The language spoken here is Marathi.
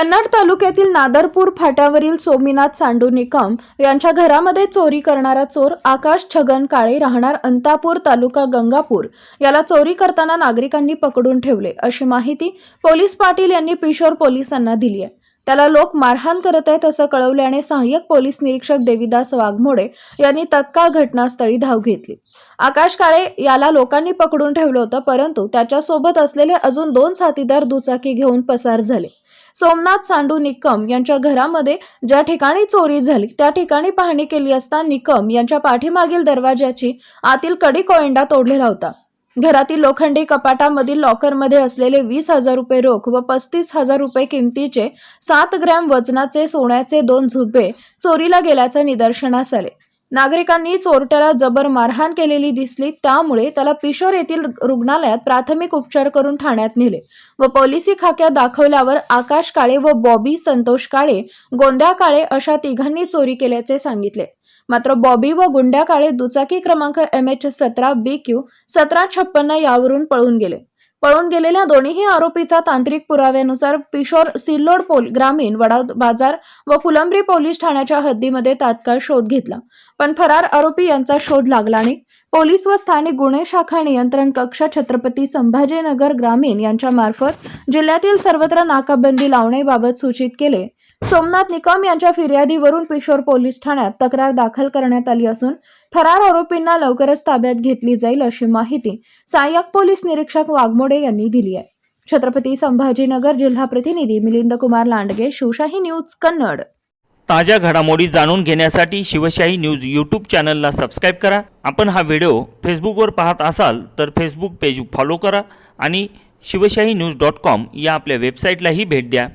कन्नड तालुक्यातील नादरपूर फाट्यावरील सोमीनाथ सांडू निकम यांच्या घरामध्ये चोरी करणारा चोर आकाश छगन काळे राहणार अंतापूर तालुका गंगापूर. याला चोरी करताना नागरिकांनी पकडून ठेवले. अशी माहिती पोलीस पाटील यांनी पिशोर पोलिसांना दिली आहे. त्याला लोक मारहाण करत आहेत असं कळवल्याने सहाय्यक पोलीस निरीक्षक देविदास वाघमोडे यांनी तत्काळ घटनास्थळी धाव घेतली. आकाश काळे याला लोकांनी पकडून ठेवलं होतं परंतु त्याच्यासोबत असलेले अजून दोन साथीदार दुचाकी घेऊन पसार झाले. सोमनाथ सांडू निकम यांच्या घरामध्ये ज्या ठिकाणी चोरी झाली त्या ठिकाणी पाहणी केली असता निकम यांच्या पाठीमागील दरवाजाची आतील कडी कोयंडा तोडलेला होता. घरातील लोखंडी कपाटामधील लॉकरमध्ये असलेले वीस हजार रुपये रोख व पस्तीस हजार रुपये किमतीचे सात ग्रॅम वजनाचे सोन्याचे दोन झुबे चोरीला गेल्याचं निदर्शनास आले. नागरिकांनी चोरट्याला जबर मारहाण केलेली दिसली त्यामुळे त्याला पिशोर येथील रुग्णालयात प्राथमिक उपचार करून ठाण्यात नेले व पोलिसी खाक्या दाखवल्यावर आकाश काळे व बॉबी संतोष काळे गोंद्या काळे अशा तिघांनी चोरी केल्याचे सांगितले. मात्र बॉबी व गुंड्या काळे दुचाकी क्रमांक एम एच सतरा बी क्यू सतरा छप्पन्न यावरून पळून गेले. पळून गेलेल्या दोन्ही आरोपीचा तांत्रिक पुराव्यानुसार पिशोर सिल्लोड पोल ग्रामीण वडा बाजार व फुलंब्री पोलीस ठाण्याच्या हद्दीमध्ये तात्काळ शोध घेतला. पण फरार आरोपी यांचा शोध लागला नाही. पोलीस व स्थानिक गुन्हे शाखा नियंत्रण कक्ष छत्रपती संभाजीनगर ग्रामीण यांच्या मार्फत जिल्ह्यातील सर्वत्र नाकाबंदी लावण्याबाबत सूचित केले. सोमनाथ निकम यांच्या फिर्यादीवरून पिशोर पोलीस ठाण्यात तक्रार दाखल करण्यात आली असून फरार आरोपींना लवकरच ताब्यात घेतली जाईल अशी माहिती सहाय्यक पोलीस निरीक्षक वाघमोडे यांनी दिली आहे. छत्रपती संभाजीनगर जिल्हा प्रतिनिधी मिलिंद कुमार लांडगे शिवशाही न्यूज कन्नड. ताज्या घडामोडी जाणून घेण्यासाठी शिवशाही न्यूज यूट्यूब चॅनलला सबस्क्राईब करा. आपण हा व्हिडिओ फेसबुकवर पाहत असाल तर फेसबुक पेज फॉलो करा आणि शिवशाही न्यूज डॉट कॉम या आपल्या वेबसाईटलाही भेट द्या.